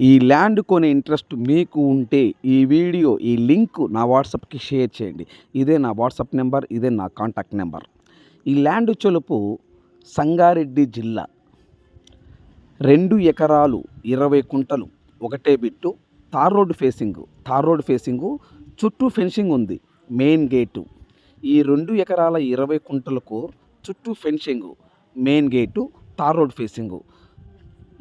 ఈ ల్యాండ్ కొనే ఇంట్రెస్ట్ మీకు ఉంటే ఈ వీడియో ఈ లింక్ నా వాట్సాప్కి షేర్ చేయండి. ఇదే నా వాట్సాప్ నెంబర్ ఇదే నా కాంటాక్ట్ నెంబర్. ఈ ల్యాండ్ చొలుపు సంగారెడ్డి జిల్లా. రెండు ఎకరాలు ఇరవై కుంటలు ఒకటే bit tar road facing tar road facing చుట్టూ ఫెన్సింగ్ ఉంది మెయిన్ గేటు. ఈ రెండు ఎకరాల ఇరవై కుంటలకు చుట్టూ fencing main gate tar road facing.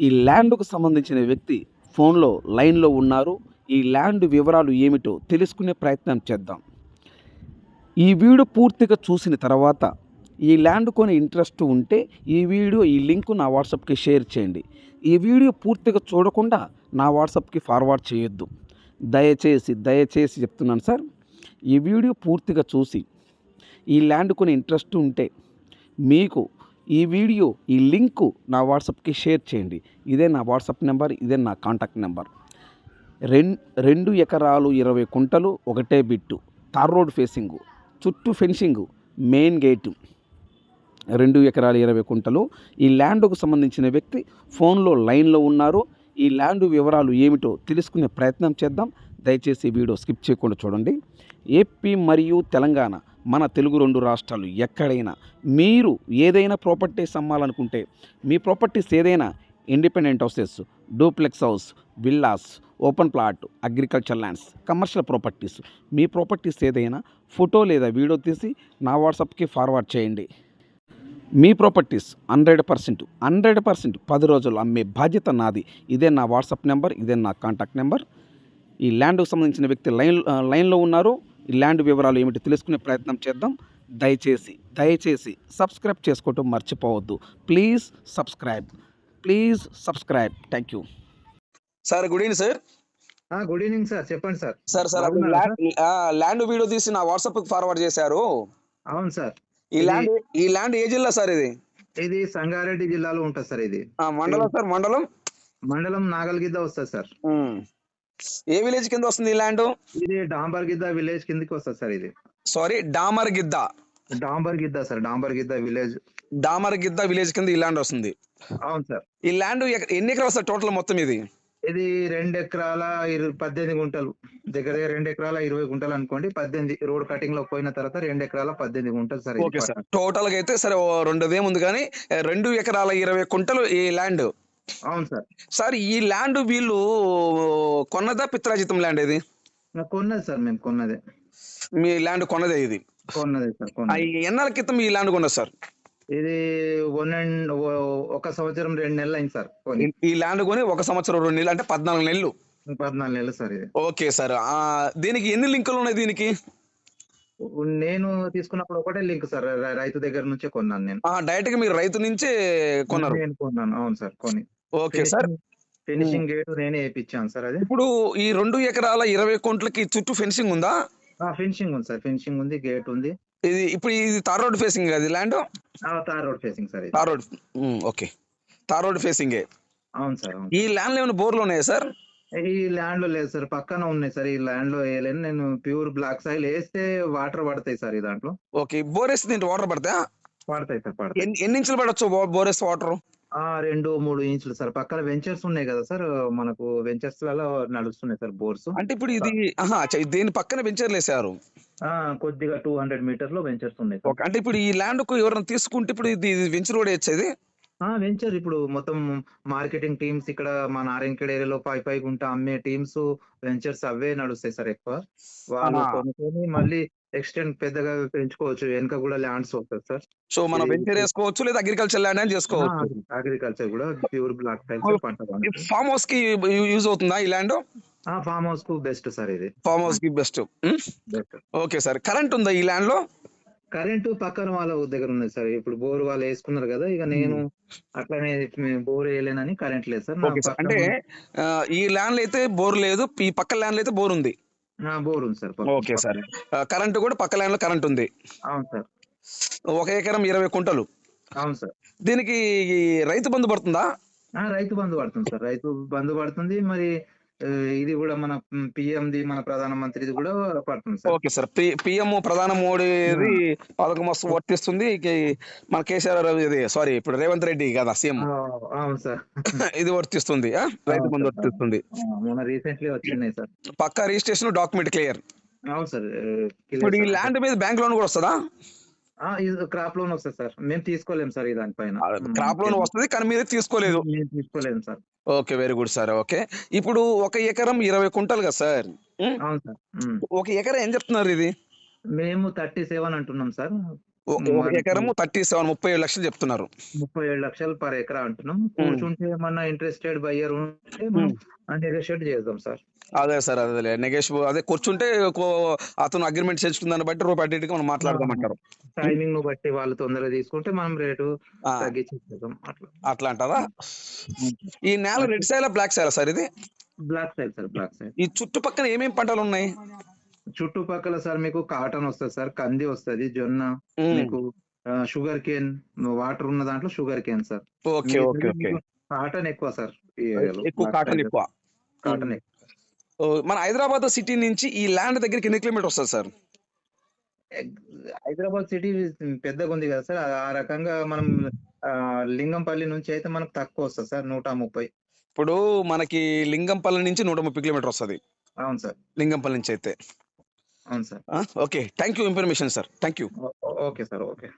ఈ ల్యాండ్కు సంబంధించిన వ్యక్తి ఫోన్లో లైన్లో ఉన్నారు. ఈ ల్యాండ్ వివరాలు ఏమిటో తెలుసుకునే ప్రయత్నం చేద్దాం. ఈ వీడియో పూర్తిగా చూసిన తర్వాత ఈ ల్యాండ్ కొని ఇంట్రెస్ట్ ఉంటే ఈ వీడియో ఈ లింక్ నా వాట్సాప్కి షేర్ చేయండి. ఈ వీడియో పూర్తిగా చూడకుండా నా వాట్సాప్కి ఫార్వర్డ్ చేయొద్దు. దయచేసి దయచేసి చెప్తున్నాను సార్ ఈ వీడియో పూర్తిగా చూసి ఈ ల్యాండ్ కొని ఇంట్రెస్ట్ ఉంటే మీకు ఈ వీడియో ఈ లింకు నా వాట్సాప్కి షేర్ చేయండి. ఇదే నా వాట్సాప్ నెంబర్ ఇదే నా కాంటాక్ట్ నెంబర్. రెం రెండు ఎకరాలు ఇరవై కుంటలు ఒకటే బిట్టు. Tar road facing. చుట్టూ ఫెన్సింగు. Main gate. రెండు ఎకరాలు ఇరవై కుంటలు. ఈ ల్యాండ్కు సంబంధించిన వ్యక్తి ఫోన్లో లైన్లో ఉన్నారు. ఈ ల్యాండ్ వివరాలు ఏమిటో తెలుసుకునే ప్రయత్నం చేద్దాం. దయచేసి వీడియో స్కిప్ చేయకుండా చూడండి. ఏపీ మరియు తెలంగాణ మన తెలుగు రెండు రాష్ట్రాలు ఎక్కడైనా. మీరు ఏదైనా ప్రాపర్టీస్ అమ్మాలనుకుంటే మీ ప్రాపర్టీస్ ఏదైనా independent houses duplex house villas open plot agriculture lands commercial properties మీ ప్రాపర్టీస్ ఏదైనా ఫోటో లేదా వీడియో తీసి నా వాట్సాప్కి ఫార్వర్డ్ చేయండి. మీ properties hundred percent hundred percent పది రోజులు అమ్మే బాధ్యత నాది. ఇదే నా వాట్సాప్ నెంబర్ ఇదే నా కాంటాక్ట్ నెంబర్. ఈ ల్యాండ్కు సంబంధించిన వ్యక్తి లైన్ లైన్లో ఉన్నారు. ల్యాండ్ వివరాలు ఏమిటి తెలుసుకునే ప్రయత్నం చేద్దాం. దయచేసి దయచేసి సబ్స్క్రైబ్ చేసుకోవటం మర్చిపోవద్దు. Please subscribe please subscribe. Thank you sir good evening sir. ఆ గుడ్ ఈవినింగ్ సార్. చెప్పండి sir. Sir sir land video తీసి నా వాట్సాప్కి ఫార్వర్డ్ చేశారు. అవును సార్. ఈ ల్యాండ్ ఈ ల్యాండ్ ఏ జిల్లా సార్ ఇది? ఇది సంగారెడ్డి జిల్లాలో ఉంటుంది సార్ ఇది. ఆ, మండలం సార్ మండలం? మండలం నాగల్గిద్ద వస్తుంది సార్. ఏ విలేజ్ కింద వస్తుంది ఈ ల్యాండ్ ఇది డాంబర్గిద్ద విలేజ్ కిందకి వస్తుంది సార్ ఇది. Sorry Damar Gidda Dambargidda sir Dambargidda village Damar Gidda village కింద ఈ ల్యాండ్ వస్తుంది. అవును సార్. ఈ ల్యాండ్ ఎన్ని ఎకరాలు సార్ టోటల్ మొత్తం ఇది? ఇది రెండు ఎకరాల పద్దెనిమిది గుంటలు. దగ్గర దగ్గర రెండు ఎకరాల ఇరవై గుంటలు అనుకోండి పద్దెనిమిది రోడ్ కటింగ్లో పోయిన తర్వాత రెండు ఎకరాల పద్దెనిమిది గుంటలు సార్ టోటల్గా అయితే సరే ఓ రెండుదే ఉంది కానీ రెండు ఎకరాల ఇరవై కుంటలు ఈ ల్యాండ్ అవును సార్. సార్ ఈ ల్యాండ్ వీళ్ళు కొన్నదా పిత్రాజితం ల్యాండ్ ఇది? కొన్నది సార్ మేము కొన్నదే. మీ ల్యాండ్ కొన్నదే ఇది? కొన్నదే సార్ ఎన్నాళ్ళ క్రితం ఈ ల్యాండ్ కొన్నది సార్? ఇది వన్ అండ్ ఒక సంవత్సరం రెండు నెలలు అయింది సార్ కొని. ఈ- ల్యాండ్ కొని ఒక సంవత్సరం రెండు నెలలు అంటే పద్నాలుగు నెలలు. పద్నాలుగు నెలలు సార్ ఇది. ఓకే సార్ దీనికి ఎన్ని లింకులు ఉన్నాయి దీనికి? నేను తీసుకున్నప్పుడు ఒకటే లింక్ సార్ రైతు దగ్గర నుంచే కొన్నాను నేను. డైరెక్ట్గా మీరు రైతు నుంచే కొన్నారు. నేను కొన్నాను అవును సార్ కొని. Okay sir. ఫినిషింగ్ గేట్ నేనే వేయించాను సార్ అది. ఇప్పుడు ఈ రెండు ఎకరాల ఇరవై కోట్లకి చుట్టూ ఫెన్సింగ్ ఉందా? ఫినిషింగ్ ఉంది సార్. ఫినిషింగ్ ఉంది గేట్ ఉంది. ఇది ఇప్పుడు ఇది తార్ రోడ్ ఫేసింగ్ అది land? Tar road facing sir tar road okay. Tar road facing. అవును సార్ ఈ ల్యాండ్లో ఏమైనా బోర్లు ఉన్నాయా సార్? ఈ ల్యాండ్లో లేదు సార్. పక్కన ఉన్నాయి సార్ ఈ ల్యాండ్లో వేయలేను. నేను ప్యూర్ బ్లాక్ సాయిల్ వేస్తే వాటర్ పడతాయి సార్ ఈ దాంట్లో. ఓకే బోర్ వేస్తే వాటర్ పడతాయా? పడతాయి సార్ పడతాయి. ఎన్ని ఇంచులు పడవచ్చు బోర్ వేస్తే వాటర్? రెండు మూడు ఇంచులు సార్. పక్కన వెంచర్స్ ఉన్నాయి కదా సార్ మనకు వెంచర్స్లలో నడుస్తున్నాయి సార్ బోర్స్ అంటే ఇప్పుడు ఇది ఆహా చ- దీని పక్కన వెంచర్లు వేసారు ఆ కొద్దిగా టూ హండ్రెడ్ మీటర్లో వెంచర్స్ ఉన్నాయి సార్. ఓకే అంటే ఇప్పుడు ఈ ల్యాండ్కు ఎవరైనా తీసుకుంటే ఇప్పుడు ఇది వెంచర్ కూడా వచ్చేది ఆ వెంచర్ ఇప్పుడు మొత్తం మార్కెటింగ్ టీమ్స్ ఇక్కడ మా నారాయణఖేడ్ ఏరియాలో పై పై గుంట అమ్మే టీమ్స్ వెంచర్స్ అవే నడుస్తాయి సార్ ఎక్కువ. వాళ్ళు ఆహా. కొనుక్కొని మళ్ళీ ఎక్స్టెండ్ పెద్దగా పెంచుకోవచ్చు. వెనుక కూడా ల్యాండ్స్ వస్తాయి సార్. సో మనం వెంచర్ వేసుకోవచ్చు లేదా అగ్రికల్చర్ ల్యాండ్ అని చేసుకోవచ్చు. అగ్రికల్చర్ కూడా ప్యూర్ బ్లాక్ టైల్స్ పంట. ఫామ్ హౌస్కి యూజ్ అవుతుందా ఈ ల్యాండ్? ఫామ్ హౌస్కు బెస్ట్ సార్ ఇది. ఫామ్ హౌస్కి బెస్ట్. Okay sir. కరెంట్ ఉందా ఈ ల్యాండ్లో కరెంటు పక్కన వాళ్ళ దగ్గర ఉన్నది సార్. ఇప్పుడు బోర్ వాళ్ళు వేసుకున్నారు కదా ఇక నేను అట్లానే బోర్ వేయలేనని కరెంట్ లేదు సార్. అంటే ఈ ల్యాండ్ అయితే బోర్ లేదు ఈ పక్క ల్యాండ్ అయితే బోర్ ఉంది. బోర్ ఉంది సార్ ఓకే సార్. కరెంట్ కూడా పక్క ల్యాండ్లో కరెంట్ ఉంది. అవును సార్. ఒక ఎకరం ఇరవై కుంటలు అవును సార్. దీనికి రైతు బంధు పడుతుందా? ఆ రైతు బంధు పడుతుంది సార్. రైతు బంధు పడుతుంది. మరి ఇది కూడా మన పిఎంది మన ప్రధానమంత్రిది కూడా పడుతుంది సార్. Okay sir. పిఎం ప్రధాన మోడీది పథకం వస్తు వర్తిస్తుంది. మన కేసీఆర్ ఇది సారీ ఇప్పుడు రేవంత్ రెడ్డి కదా సీఎం. అవును సార్. ఇది వర్తిస్తుంది? రైతు బంధు. వర్తిస్తుంది. మొన్న రీసెంట్లీ వచ్చినాయి సార్. పక్కా రిజిస్ట్రేషన్ డాక్యుమెంట్ క్లియర్. అవును సార్ ఇప్పుడు ఈ ల్యాండ్ మీద బ్యాంక్ లోన్ కూడా వస్తుందా? క్రాప్ లోన్ వస్తుంది సార్. మేము తీసుకోలేము సార్ దానిపైన. క్రాప్ లోన్ వస్తుంది కానీ మీరు తీసుకోలేదు. మేము తీసుకోలేము sir. Okay very good sir. Okay. ఇప్పుడు ఒక ఎకరం ఇరవై కుంటలు కదా సార్? అవును సార్. ఒక ఎకరం ఏం చెప్తున్నారు ఇది? మేము థర్టీ సెవెన్ అంటున్నాం సార్. ఒక ఎకరము థర్టీ సెవెన్ ముప్పై ఏడు లక్షలు చెప్తున్నారు. ముప్పై ఏడు లక్షలు పర్ ఎకరా అంటున్నాం. కూర్చుంటే ఏమన్నా ఇంట్రెస్టెడ్ బయ్యర్ ఉంటే నెగోషియేట్ చేద్దాం సార్. అదే సార్ అదే నెగేష్ అదే కూర్చుంటే అతను అగ్రిమెంట్ చేసుకున్న దాన్ని బట్టి రూపాయి అటు మనం మాట్లాడదామంటారు. టైమింగ్ను బట్టి వాళ్ళు తొందరగా తీసుకుంటే మనం రేటు అట్లా. అంటారా ఈ నేల రెడ్ సైలా బ్లాక్ సైలా సార్ ఇది? Black side sir black side ఈ చుట్టుపక్కల ఏమేమి పంటలు ఉన్నాయి చుట్టుపక్కల సార్ మీకు కాటన్ వస్తుంది సార్ కంది వస్తది జొన్న మీకు షుగర్ కేన్ వాటర్ ఉన్న దాంట్లో sugar cane sir. Okay okay okay. Cotton ఎక్కువ సార్ ఈ ఏరియాలో. ఎక్కువ కాటన్ ఎక్కువ. కాటన్ ఎక్కువ మన హైదరాబాద్ సిటీ నుంచి ఈ ల్యాండ్ దగ్గరికి ఎన్ని కిలోమీటర్ వస్తుంది సార్? హైదరాబాద్ సిటీ పెద్దగా ఉంది కదా సార్. ఆ- రకంగా మనం లింగంపల్లి నుంచి అయితే మనకు తక్కువ వస్తుంది సార్ నూట ముప్పై. ఇప్పుడు మనకి లింగంపల్లి నుంచి నూట ముప్పై కిలోమీటర్ వస్తుంది. అవును సార్. లింగంపల్లి నుంచి అయితే. అవును sir. Okay. Thank you information sir. Thank you. Okay sir okay.